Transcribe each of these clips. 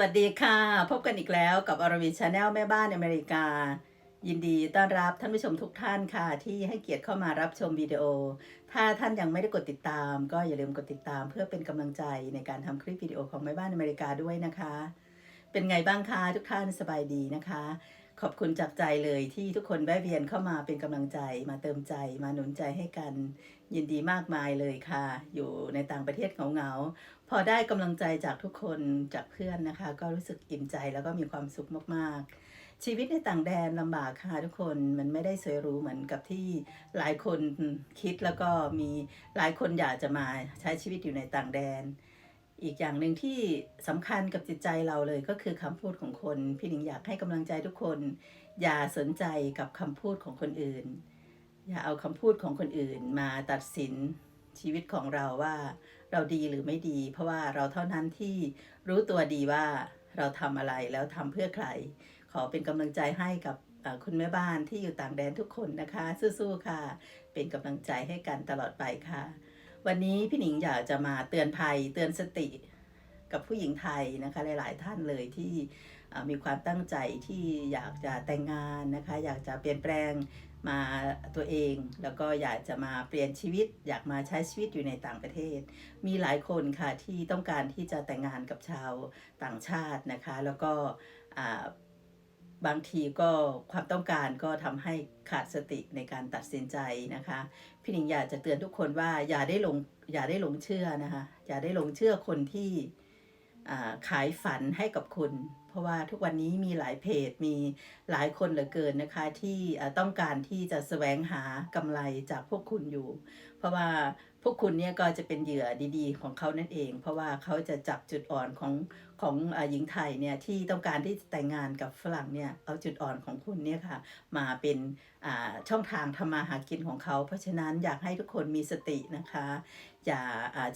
วัสดีค่ะ พบกันอีกแล้วกับอรวีชาแนลแม่บ้านอเมริกา ยินดีต้อนรับท่านผู้ชมทุกท่านค่ะ ที่ให้เกียรติเข้ามารับชมวิดีโอ ถ้าท่านยังไม่ได้กดติดตาม ก็อย่าลืมกดติดตาม เพื่อเป็นกำลังใจในการทำคลิปวิดีโอของแม่บ้านอเมริกาด้วยนะคะ เป็นไงบ้างคะทุกท่านสบายดีนะคะ ขอบคุณจากใจเลยที่ทุกคนแวะเวียนเข้ามาเป็นกำลังใจ มาเติมใจ มาหนุนใจให้กัน ยินดีมากมายเลยค่ะ อยู่ในต่างประเทศเหงาๆ พอได้กำลังใจจากทุกคนจากเพื่อนนะคะ ก็รู้สึกอิ่มใจแล้วก็มีความสุขมากๆ ชีวิตในต่างแดนลำบากค่ะทุกคนมันไม่ได้สวยหรูเหมือนกับที่หลายคนคิดแล้วก็มีหลายคนอยากจะมาใช้ชีวิตอยู่ในต่างแดน อีกอย่างหนึ่งที่สำคัญกับจิตใจเราเลยก็คือคำพูดของคนพี่หนิงอยากให้กำลังใจทุกคน อย่าสนใจกับคำพูดของคนอื่น อย่าเอาคำพูดของคนอื่นมาตัดสินชีวิตของเราว่า เราดีหรือไม่ดี เพราะว่าเราเท่านั้นที่รู้ตัวดีว่าเราทำอะไรแล้วทำเพื่อใคร ขอเป็นกำลังใจให้กับคุณแม่บ้านที่อยู่ต่างแดนทุกคนนะคะ สู้ๆค่ะ เป็นกำลังใจให้กันตลอดไปค่ะ วันนี้พี่หนิงอยากจะมาเตือนภัยเตือนสติกับผู้หญิงไทยนะคะหลาย ๆ ท่านเลยที่มีความตั้งใจที่อยากจะแต่งงานนะคะ อยากจะเปลี่ยนแปลง มาตัวเองแล้วก็อยากจะมาเปลี่ยนชีวิต อยากมาใช้ชีวิตอยู่ในต่างประเทศ มีหลายคนค่ะที่ต้องการที่จะแต่งงานกับชาวต่างชาตินะคะ แล้วก็บางทีก็ความต้องการก็ทำให้ขาดสติในการตัดสินใจนะคะ พี่หนิงอยากจะเตือนทุกคนว่าอย่าได้หลงอย่าได้หลงเชื่อนะคะอย่าได้หลงเชื่อคนที่ ขายฝันให้กับคุณ เพราะว่าทุกวันนี้มีหลายเพจมีหลายคนเหลือเกินนะคะที่ต้องการที่จะแสวงหากำไรจากพวกคุณอยู่ เพราะว่า พวกคุณเนี่ยก็จะเป็นเหยื่อดีๆ ของเขานั่นเอง เพราะว่าเขาจะจับจุดอ่อนของของหญิงไทยเนี่ยที่ต้องการที่จะแต่งงานกับฝรั่งเนี่ยเอาจุดอ่อนของคุณเนี่ยค่ะมาเป็นอ่าช่องทางทำมาหากินของเขา เพราะฉะนั้นอยากให้ทุกคนมีสตินะคะ อย่า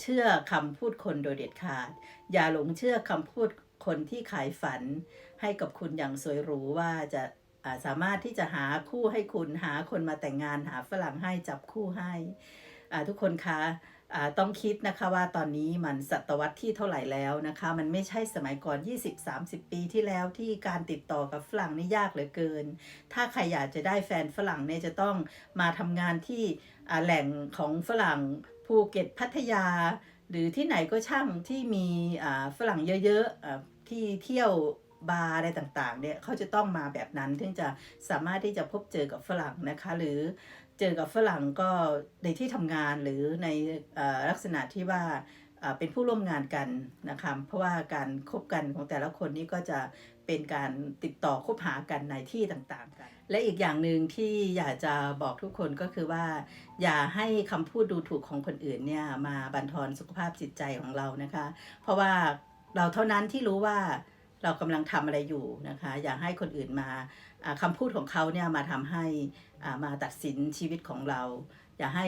เชื่อคำพูดคนโดยเด็ดขาด อย่าหลงเชื่อคำพูดคนที่ขายฝันให้กับคุณอย่างสวยหรูว่าจะาสามารถที่จะหาคู่ให้คุณหาคนมาแต่งงานหาฝรั่งให้จับคู่ให้ ทุกคนคะต้องคิดนะคะว่าตอนนี้มันศตวรรษที่เท่าไหร่แล้วนะคะ มันไม่ใช่สมัยก่อน 20-30 ปีที่แล้วที่การติดต่อกับฝรั่งนี่ยากเหลือเกิน ถ้าใครอยากจะได้แฟนฝรั่งเนี่ยจะต้องมาทำงานที่แหล่งของฝรั่งภูเก็ตพัทยา หรือที่ไหนก็ช่างที่มีฝรั่งเยอะๆที่เที่ยวบาร์อะไรต่างๆเนี่ยเขาจะต้องมาแบบนั้นถึงจะสามารถที่จะพบเจอกับฝรั่งนะคะ หรือ เจอกับฝรั่งก็ในที่ทำงานหรือในอลักษณะที่ว่าเป็นผู้ร่วมงานกันนะคะเพราะว่าการคบกันของแต่ละคนนี่ก็จะเป็นการติดต่อคบหากันในที่ต่างๆกัน และอีกอย่างหนึ่งที่อยากจะบอกทุกคนก็คือว่า อย่าให้คำพูดดูถูกของคนอื่นเนี่ยมาบั่นทอนสุขภาพจิตใจของเรานะคะ เพราะว่าเราเท่านั้นที่รู้ว่า เรากำลังทำอะไรอยู่นะคะ อย่าให้คนอื่นมาคำคำพูดของเขาเนี่ยมาทำให้มาตัดสินชีวิตของเรา อย่าให้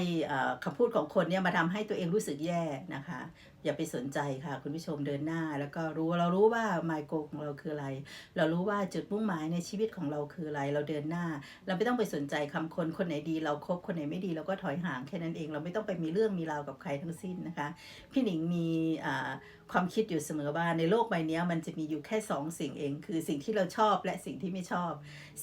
คำคำพูดของคนเนี่ยมาทำให้ตัวเองรู้สึกแย่นะคะ อย่าไปสนใจค่ะ คุณผู้ชมเดินหน้า แล้วก็รู้เรารู้ว่า my goal ของเราคืออะไร เรารู้ว่าจุดมุ่งหมายในชีวิตของเราคืออะไร เราเดินหน้า เราไม่ต้องไปสนใจคำคนคนไหนดี เราครบคนไหนไม่ดีเราก็ถอยห่างแค่นั้นเอง เราไม่ต้องไปมีเรื่องมีราวกับใครทั้งสิ้นนะคะ พี่หนิงมีความคิดอยู่เสมอว่าในโลกใบนี้มันจะมีอยู่แค่สองสิ่งเอง คือสิ่งที่เราชอบและสิ่งที่ไม่ชอบ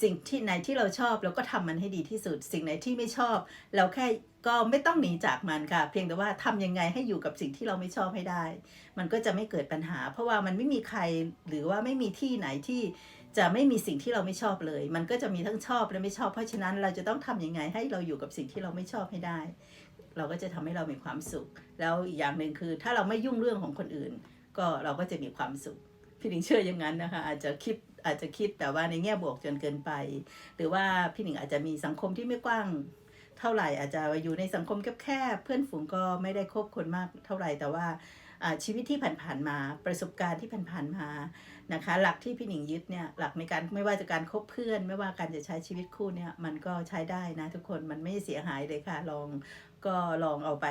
สิ่งที่ไหนที่เราชอบเราก็ทำมันให้ดีที่สุด สิ่งไหนที่ไม่ชอบ เราแค่ ก็ไม่ต้องหนีจากมันค่ะ เพียงแต่ว่าทำยังไงให้อยู่กับสิ่งที่เราไม่ชอบให้ได้ มันก็จะไม่เกิดปัญหา เพราะว่ามันไม่มีใครหรือว่าไม่มีที่ไหนที่จะไม่มีสิ่งที่เราไม่ชอบเลย มันก็จะมีทั้งชอบและไม่ชอบ เพราะฉะนั้นเราจะต้องทำยังไงให้เราอยู่กับสิ่งที่เราไม่ชอบให้ได้ เราก็จะทำให้เรามีความสุข แล้วอีกอย่างหนึ่งคือ ถ้าเราไม่ยุ่งเรื่องของคนอื่น ก็เราก็จะมีความสุข พี่หนิงเชื่ออย่างนั้นนะคะ อาจจะคิดอาจจะคิดแต่ว่าในแง่บวกจนเกินไป หรือว่าพี่หนิงอาจจะมีสังคมที่ไม่กว้าง เท่าไหร่อาจจะอยู่ในสังคมแคบๆเพื่อนฝูงก็ไม่ได้คบคนมากเท่าไหร่แต่ว่าอ่า ชีวิตที่ผ่านๆมาประสบการณ์ที่ผ่านๆมานะคะ หลักที่พี่หนิงยึดเนี่ยหลักในการไม่ว่าจะการคบเพื่อน ไม่ว่าการจะใช้ชีวิตคู่เนี่ยมันก็ใช้ได้นะทุกคนมันไม่เสียหายเลยค่ะลองก็ลองเอาไป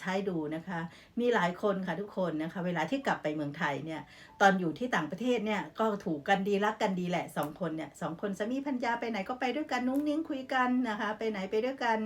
ใช้ดูนะคะ มีหลายคนค่ะทุกคนนะคะ เวลาที่กลับไปเมืองไทยเนี่ย ตอนอยู่ที่ต่างประเทศเนี่ยก็ถูกกันดีรักกันดีแหละสองคนเนี่ยสองคนสามีพัญญาไปไหนก็ไปด้วยกันนุ้งนิ้งคุยกันนะคะ ไปไหนไปด้วยกัน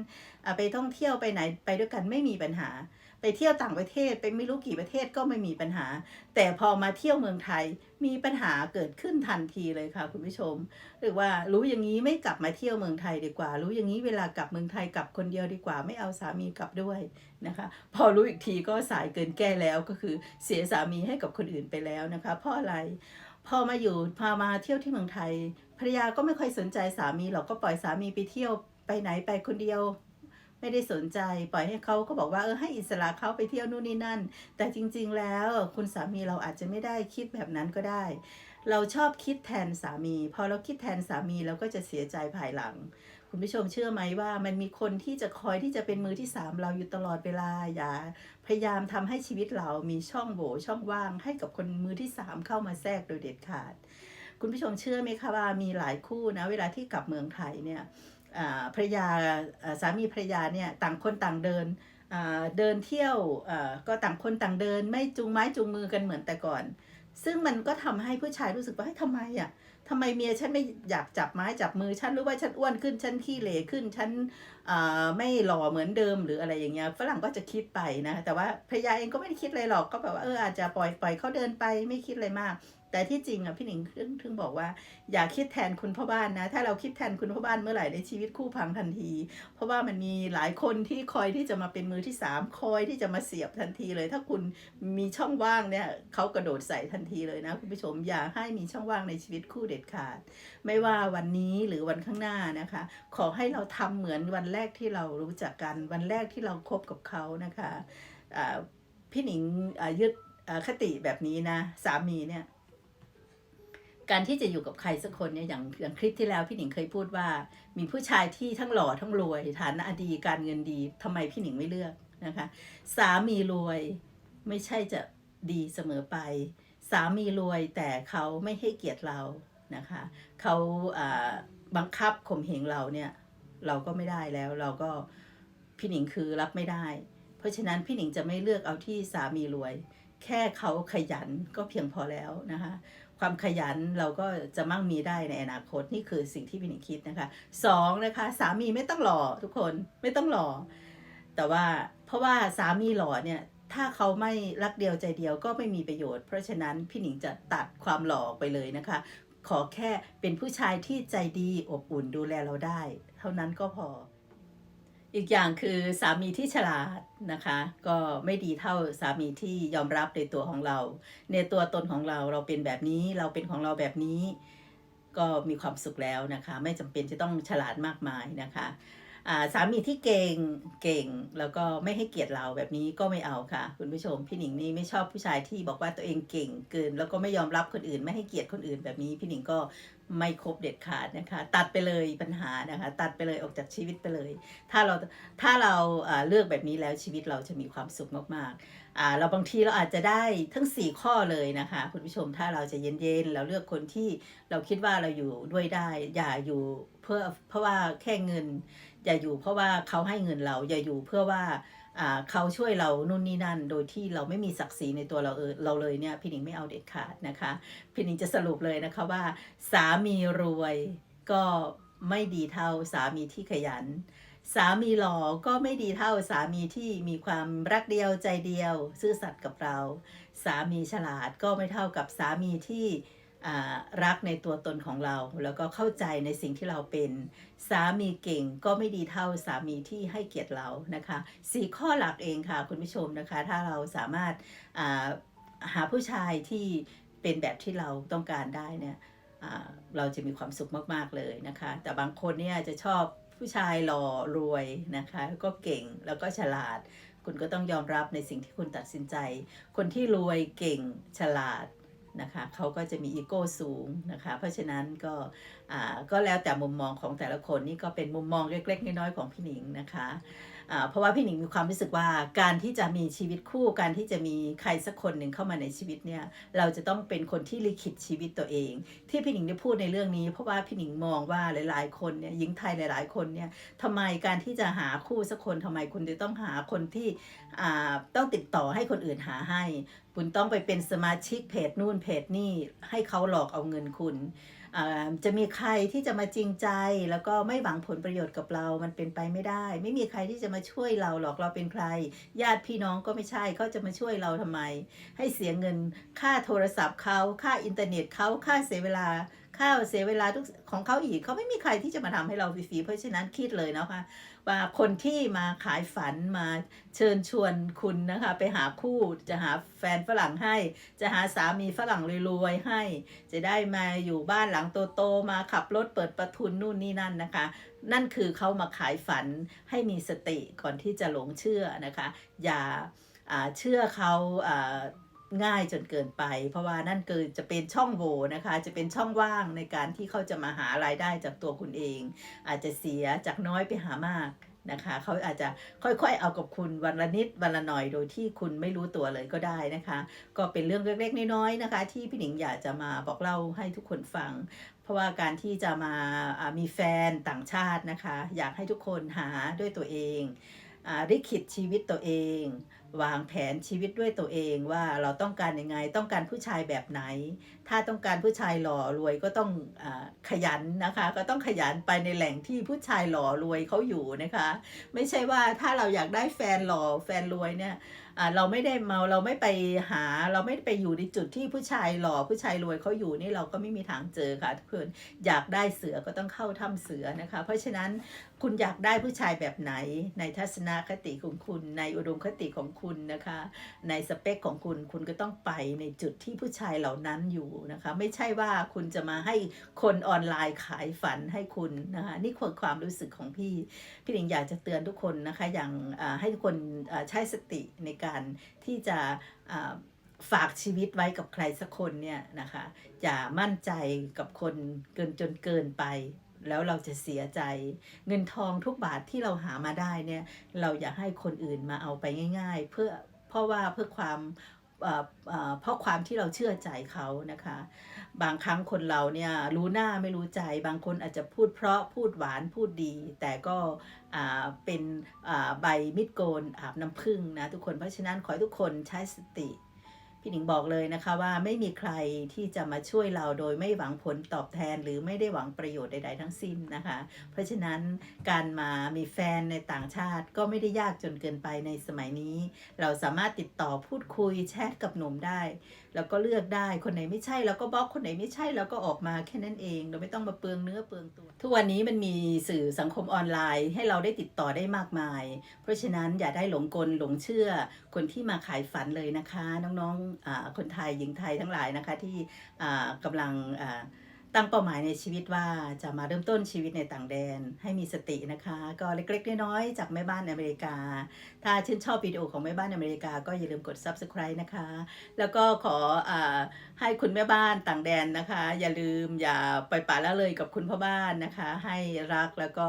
ไปท่องเที่ยวไปไหนไปด้วยกันไม่มีปัญหา ไปเที่ยวต่างประเทศไปไม่รู้กี่ประเทศก็ไม่มีปัญหา แต่พอมาเที่ยวเมืองไทยมีปัญหาเกิดขึ้นทันทีเลยค่ะ คุณผู้ชม หรือว่ารู้อย่างนี้ไม่กลับมาเที่ยวเมืองไทยดีกว่า รู้อย่างนี้เวลากลับเมืองไทยกลับคนเดียวดีกว่า ไม่เอาสามีกลับด้วยนะคะ พอรู้อีกทีก็สายเกินแก้แล้วก็คือเสียสามีให้กับคนอื่นไปแล้วนะคะเพราะอะไรพอมาอยู่พามาเที่ยวที่เมืองไทยภรรยาก็ไม่ค่อยสนใจสามีหรอกก็ปล่อยสามีไปเที่ยวไปไหนไปคนเดียว ไม่ได้สนใจ ปล่อยให้เขาก็บอกว่าเออให้อิสระเขาไปเที่ยวนู่นนี่นั่น แต่จริง ๆ แล้วคุณสามีเราอาจจะไม่ได้คิดแบบนั้นก็ได้ เราชอบคิดแทนสามี พอเราคิดแทนสามีเราก็จะเสียใจภายหลัง คุณผู้ชมเชื่อไหมว่า มันมีคนที่จะคอยที่จะเป็นมือที่สามเราอยู่ตลอดเวลาอย่าพยายามทำให้ชีวิตเรามีช่องโหว่ช่องว่างให้กับคนมือที่สามเข้ามาแทรกโดยเด็ดขาด คุณผู้ชมเชื่อไหมคะว่ามีหลายคู่นะเวลาที่กลับเมืองไทยเนี่ย ภรยาสามีภรยาเนี่ยต่างคนต่างเดินเดินเที่ยวก็ต่างคนต่างเดิน ไม่จูงไม้จูงมือกันเหมือนแต่ก่อน ซึ่งมันก็ทำให้ผู้ชายรู้สึกว่าให้ทำไมอะทำไมเมียฉันไม่อยากจับไม้จับมือฉันรือว่าฉันอ้วนขึ้นฉันขี้เหร่ขึ้นฉันไม่หล่อเหมือนเดิมหรืออะไรอย่างเงี้ยฝรั่งก็จะคิดไปนะ แต่ว่าภรรยาเองก็ไม่ได้คิดอะไรหรอกก็แบบว่าเอออาจจะปล่อยปล่อยเขาเดินไปไม่คิดอะไรมาก แต่ที่จริงอะพี่หนิงถึงถึงบอกว่าอย่าคิดแทนคุณพ่อบ้านนะ ถ้าเราคิดแทนคุณพ่อบ้านเมื่อไหร่ในชีวิตคู่พังทันที เพราะว่ามันมีหลายคนที่คอยที่จะมาเป็นมือที่สามคอยที่จะมาเสียบทันทีเลย ถ้าคุณมีช่องว่างเนี่ยเขากระโดดใส่ทันทีเลยนะคุณผู้ชมอย่าให้มีช่องว่างในชีวิตคู่เด็ดขาด ไม่ว่าวันนี้หรือวันข้างหน้านะคะ ขอให้เราทำเหมือนวันแรกที่เรารู้จักกันวันแรกที่เราคบกับเขานะคะพี่หนิงยึดคติแบบนี้นะสามีเนี่ย การที่จะอยู่กับใครสักคนเนี่ยอย่างอย่างคลิปที่แล้วพี่หนิงเคยพูดว่า มีผู้ชายที่ทั้งหล่อทั้งรวยฐานะดีการเงินดีทำไมพี่หนิงไม่เลือกนะคะสามีรวยไม่ใช่จะดีเสมอไป สามีรวยแต่เขาไม่ให้เกียรติเรานะคะเขาบังคับข่มเหงเราเนี่ยเราก็ไม่ได้แล้วเราก็พี่หนิงคือรับไม่ได้ เพราะฉะนั้นพี่หนิงจะไม่เลือกเอาที่สามีรวย แค่เขาขยันก็เพียงพอแล้วนะคะ ความขยันเราก็จะมั่งมีได้ในอนาคตนี่คือสิ่งที่พี่หนิงคิดนะคะสองนะคะสามีไม่ต้องหล่อทุกคนไม่ต้องหล่อแต่ว่าเพราะว่าสามีหล่อเนี่ยถ้าเขาไม่รักเดียวใจเดียวก็ไม่มีประโยชน์ เพราะฉะนั้นพี่หนิงจะตัดความหล่อไปเลยนะคะ ขอแค่เป็นผู้ชายที่ใจดีอบอุ่นดูแลเราได้ เท่านั้นก็พอ อีกอย่างคือสามีที่ฉลาดนะคะ ก็ไม่ดีเท่าสามีที่ยอมรับในตัวของเรา ในตัวตนของเราเราเป็นแบบนี้เราเป็นของเราแบบนี้ ก็มีความสุขแล้วนะคะ ไม่จำเป็นจะต้องฉลาดมากมายนะคะสามีที่เก่งเก่งแล้วก็ไม่ให้เกียรติเราแบบนี้ก็ไม่เอาค่ะ คุณผู้ชมพี่หนิงนี่ไม่ชอบผู้ชายที่บอกว่าตัวเองเก่งเกิน แล้วก็ไม่ยอมรับคนอื่น ไม่ให้เกียรติคนอื่นแบบนี้ พี่หนิงก็ ไม่ครบเด็ดขาดนะคะ ตัดไปเลยปัญหานะคะ ตัดไปเลยออกจากชีวิตไปเลย ถ้าเราถ้าเราเลือกแบบนี้แล้วชีวิตเราจะมีความสุขมากๆเราบางทีเราอาจจะได้ทั้ง 4 ข้อเลยนะคะคุณผู้ชมถ้าเราจะเย็นๆเราเลือกคนที่เราคิดว่าเราอยู่ด้วยได้ อย่าอยู่เพื่อเพราะว่าแค่เงิน อย่าอยู่เพราะว่าเขาให้เงินเราอย่าอยู่เพื่อว่า เขาช่วยเรานู่นนี่นั่น โดยที่เราไม่มีศักดิ์ศรีในตัวเราเออเราเลยเนี่ยพี่หนิงไม่เอาเด็ดขาดนะคะ พี่หนิงจะสรุปเลยนะคะว่า สามีรวยก็ไม่ดีเท่าสามีที่ขยัน สามีหล่อก็ไม่ดีเท่าสามีที่มีความรักเดียวใจเดียว ซื่อสัตย์กับเรา สามีฉลาดก็ไม่เท่ากับสามีที่ รักในตัวตนของเรา แล้วก็เข้าใจในสิ่งที่เราเป็นสามีเก่งก็ไม่ดีเท่าสามีที่ให้เกียรติเรานะคะสี่ข้อหลักเองค่ะคุณผู้ชมนะคะ ถ้าเราสามารถาหาผู้ชายที่เป็นแบบที่เราต้องการได้เนี่ยเราจะมีความสุขมากๆเลยนะคะ แต่บางคนเนี่ยจะชอบผู้ชายหล่อรวยนะคะแล้วก็เก่งแล้วก็ฉลาด คุณก็ต้องยอมรับในสิ่งที่คุณตัดสินใจ คนที่รวยเก่งฉลาด นะคะเขาก็จะมีอีโก้สูงนะคะเพราะฉะนั้นก็อ่าก็แล้วแต่มุมมองของแต่ละคนนี่ก็เป็นมุมมองเล็กๆน้อยๆของพี่หนิงนะคะ เพราะว่าพี่หนิงมีความรู้สึกว่าการที่จะมีชีวิตคู่การที่จะมีใครสักคนหนึ่งเข้ามาในชีวิตเนี่ยเราจะต้องเป็นคนที่ลิขิตชีวิตตัวเอง ที่พี่หนิงได้พูดในเรื่องนี้ เพราะว่าพี่หนิงมองว่าหลาย ๆ คนเนี่ยหญิงไทยหลาย ๆ คนเนี่ยทำไมการที่จะหาคู่สักคนทำไมคุณจะต้องหาคนที่อ่าต้องติดต่อให้คนอื่นหาให้ คุณต้องไปเป็นสมาชิกเพจนู่นเพจนี่ให้เขาหลอกเอาเงินคุณ จะมีใครที่จะมาจริงใจ แล้วก็ไม่หวังผลประโยชน์กับเรา มันเป็นไปไม่ได้ ไม่มีใครที่จะมาช่วยเราหรอกเราเป็นใคร ญาติพี่น้องก็ไม่ใช่เขาจะมาช่วยเราทำไม ให้เสียเงินค่าโทรศัพท์เขาค่าอินเทอร์เน็ตเขาค่าเสียเวลา ค่าเสียเวลาทุกของเขาอีกเขาไม่มีใครที่จะมาทำให้เราฟรีๆเพราะฉะนั้นคิดเลยนะคะว่าคนที่มาขายฝันมาเชิญชวนคุณนะคะ ไปหาคู่จะหาแฟนฝรั่งให้ จะหาสามีฝรั่งรวยๆให้ จะได้มาอยู่บ้านหลังโตๆมาขับรถเปิดประทุนนู่นนี่นั่นนะคะ นั่นคือเขามาขายฝันให้มีสติก่อนที่จะหลงเชื่อนะคะ อย่าเชื่อเขาา ง่ายจนเกินไป เพราะว่านั่นคือจะเป็นช่องโหว่นะคะ จะเป็นช่องว่างในการที่เขาจะมาหารายได้จากตัวคุณเอง อาจจะเสียจากน้อยไปหามากนะคะเขาอาจจะค่อยๆ เอากับคุณวันละนิดวันละหน่อยโดยที่คุณไม่รู้ตัวเลยก็ได้นะคะ ก็เป็นเรื่องเล็กๆน้อยๆนะคะ ที่พี่หนิงอยากจะมาบอกเล่าให้ทุกคนฟัง เพราะว่าการที่จะมาอ่ามีแฟนต่างชาตินะคะ อยากให้ทุกคนหาด้วยตัวเอง ริขิตชีวิตตัวเอง วางแผนชีวิตด้วยตัวเองว่าเราต้องการยังไงต้องการผู้ชายแบบไหน ถ้าต้องการผู้ชายหล่อรวยก็ต้องอขยันนะคะ ก็ต้องขยันไปในแหล่งที่ผู้ชายหล่อรวยเขาอยู่นะคะ ไม่ใช่ว่าถ้าเราอยากได้แฟนหล่อแฟนรวยเนี่ย เราไม่ได้เมาเราไม่ไปหาเราไม่ไปอยู่ในจุดที่ผู้ชายหล่อผู้ชายรวยเขาอยู่นี่เราก็ไม่มีทางเจอค่ะทุกคนอยากได้เสือก็ต้องเข้าถ้ำเสือนะคะ เพราะฉะนั้นคุณอยากได้ผู้ชายแบบไหน ในทัศนคติของคุณ ในอุดมคติของคุณนะคะ ในสเปคของคุณคุณก็ต้องไปในจุดที่ผู้ชายเหล่านั้นอยู่นะคะ ไม่ใช่ว่าคุณจะมาให้คนออนไลน์ขายฝันให้คุณนะคะนี่คือความรู้สึกของพี่พี่หลิงอยากจะเตือนทุกคนนะคะอย่างให้ทุกคนใช้สติในการที่จะฝากชีวิตไว้กับใครสักคนเนี่ยนะคะอย่ามั่นใจกับคนเกินจนเกินไป แล้วเราจะเสียใจ เงินทองทุกบาทที่เราหามาได้เนี่ยเราอย่าให้คนอื่นมาเอาไปง่าย ๆ เพื่อเพราะว่าเพื่อความ เพราะความที่เราเชื่อใจเขานะคะ บางครั้งคนเราเนี่ยรู้หน้าไม่รู้ใจบางคนอาจจะพูดเพราะพูดหวานพูดดี แต่ก็เป็นใบมิดโกนอาบน้ำผึ้งนะทุกคนเพราะฉะนั้นขอให้ทุกคนใช้สติ พี่หนิงบอกเลยนะคะว่าไม่มีใครที่จะมาช่วยเราโดยไม่หวังผลตอบแทน หรือไม่ได้หวังประโยชน์ใด ๆ ทั้งสิ้นนะคะ เพราะฉะนั้นการมามีแฟนในต่างชาติก็ไม่ได้ยากจนเกินไปในสมัยนี้ เราสามารถติดต่อพูดคุยแชทกับหนุ่มได้แล้วก็เลือกได้คนไหนไม่ใช่เราก็บล็อกคนไหนไม่ใช่เราก็ออกมาแค่นั้นเอง เราไม่ต้องมาเปลืองเนื้อเปลืองตัว ทุกวันนี้มันมีสื่อสังคมออนไลน์ ให้เราได้ติดต่อได้มากมาย เพราะฉะนั้นอย่าได้หลงกลหลงเชื่อ คนที่มาขายฝันเลยนะคะ น้องๆคนไทยหญิงไทยทั้งหลายนะคะที่กำกำลังอ่า ตั้งเป้าหมายในชีวิตว่าจะมาเริ่มต้นชีวิตในต่างแดนให้มีสตินะคะ ก็เล็กๆน้อยๆจากแม่บ้านอเมริกา ถ้าชื่นชอบวิดีโอของแม่บ้านอเมริกา ก็อย่าลืมกด subscribe นะคะ แล้วก็ขออให้คุณแม่บ้านต่างแดนนะคะ อย่าลืมอย่าปล่อยปละละเลยกับคุณพ่อบ้านนะคะ ให้รักแล้วก็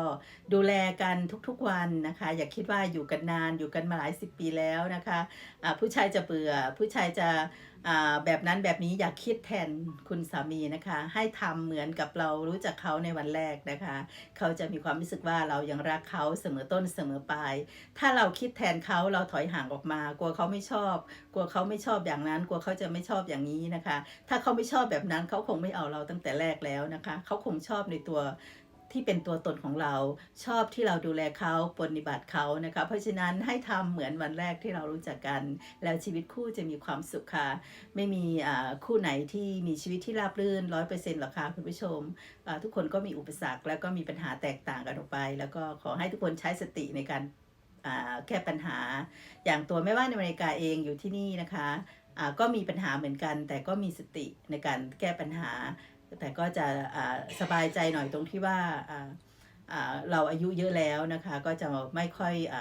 ดูแลกันทุกๆวันนะคะ อย่าคิดว่าอยู่กันนานอยู่กันมาหลายสิบปีแล้วนะคะผู้ชายจะเบื่อผู้ชายจะ แบบนั้นแบบนี้อย่าคิดแทนคุณสามีนะคะ ให้ทำเหมือนกับเรารู้จักเขาในวันแรกนะคะ เขาจะมีความรู้สึกว่าเรายังรักเขาเสมอต้นเสมอปลายถ้าเราคิดแทนเขาเราถอยห่างออกมา กลัวเขาไม่ชอบ กลัวเขาไม่ชอบอย่างนั้น กลัวเขาจะไม่ชอบอย่างนี้นะคะ ถ้าเขาไม่ชอบแบบนั้นเขาคงไม่เอาเราตั้งแต่แรกแล้วนะคะ เขาคงชอบในตัว ที่เป็นตัวตนของเราชอบที่เราดูแลเขาปฏิบัติเขานะคะเพราะฉะนั้นให้ทำเหมือนวันแรกที่เรารู้จักกัน แล้วชีวิตคู่จะมีความสุขค่ะ ไม่มีคู่ไหนที่มีชีวิตที่ราบรื่นร้อยเปอร์เซ็นต์หรอกค่ะคุณผู้ชม ทุกคนก็มีอุปสรรคแล้วก็มีปัญหาแตกต่างกันออกไป แล้วก็ขอให้ทุกคนใช้สติในการแก้ปัญหา อย่างตัวแม่บ้านในอเมริกาเองอยู่ที่นี่นะคะก็มีปัญหาเหมือนกัน แต่ก็มีสติในการแก้ปัญหา แต่ก็จะสบายใจหน่อยตรงที่ว่าเราอายุเยอะแล้วนะคะ ก็จะไม่ค่อยอ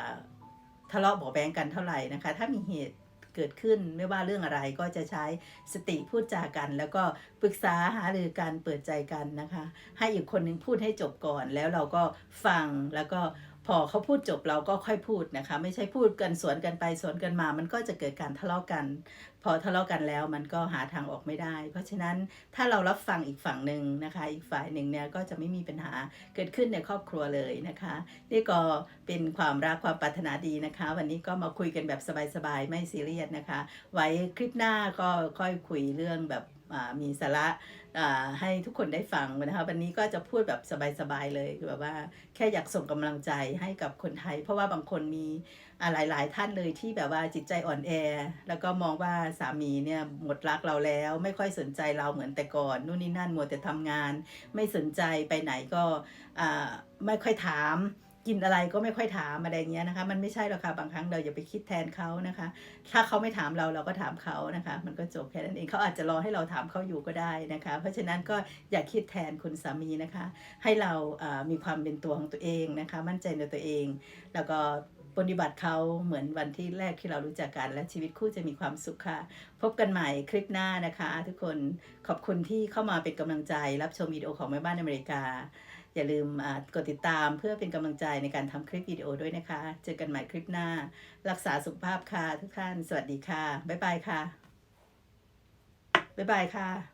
ทะเลาะเบาแบงกันเท่าไหร่นะคะ ถ้ามีเหตุเกิดขึ้นไม่ว่าเรื่องอะไรก็จะใช้สติพูดจากัน แล้วก็ปรึกษาหารือกันเปิดใจกันนะคะ ให้อีกคนหนึ่งพูดให้จบก่อนแล้วเราก็ฟังแล้วก็ พอเขาพูดจบเราก็ค่อยพูดนะคะ ไม่ใช่พูดกันสวนกันไปสวนกันมา มันก็จะเกิดการทะเลาะกัน พอทะเลาะกันแล้วมันก็หาทางออกไม่ได้ เพราะฉะนั้นถ้าเรารับฟังอีกฝั่งหนึ่งนะคะ อีกฝ่ายหนึ่งเนี่ยก็จะไม่มีปัญหาเกิดขึ้นในครอบครัวเลยนะคะ นี่ก็เป็นความรักความปรารถนาดีนะคะ วันนี้ก็มาคุยกันแบบสบายๆไม่ซีเรียสนะคะ ไว้คลิปหน้าก็ค่อยคุยเรื่องแบบมีสาระ ให้ทุกคนได้ฟังนะคะวันนี้ก็จะพูดแบบสบายๆเลยคือแบบว่าแค่อยากส่งกำลังใจให้กับคนไทย เพราะว่าบางคนมีหลายๆ ท่านเลยที่แบบว่าจิตใจอ่อนแอ แล้วก็มองว่าสามีเนี่ยหมดรักเราแล้ว ไม่ค่อยสนใจเราเหมือนแต่ก่อนนู่นนี่นั่นมัวแต่ทำงาน ไม่สนใจไปไหนก็ไม่ค่อยถาม กินอะไรก็ไม่ค่อยถามอะไรเงี้ยนะคะ มันไม่ใช่หรอกค่ะบางครั้งเราอย่าไปคิดแทนเขานะคะ ถ้าเขาไม่ถามเราเราก็ถามเขานะคะ มันก็จบแค่นั้นเองเขาอาจจะรอให้เราถามเขาอยู่ก็ได้นะคะ เพราะฉะนั้นก็อย่าคิดแทนคุณสามีนะคะ ให้เรามีความเป็นตัวของตัวเองนะคะ มั่นใจในตัวเอง แล้วก็ปฏิบัติเขาเหมือนวันที่แรกที่เรารู้จักกัน และชีวิตคู่จะมีความสุขค่ะ พบกันใหม่คลิปหน้านะคะ ทุกคนขอบคุณที่เข้ามาเป็นกำลังใจรับชมวิดีโอของแม่บ้านอเมริกา อย่าลืมกดติดตามเพื่อเป็นกำลังใจในการทำคลิปวิดีโอด้วยนะคะ เจอกันใหม่คลิปหน้า รักษาสุขภาพค่ะทุกท่าน สวัสดีค่ะ บ๊ายบายค่ะ บ๊ายบายค่ะ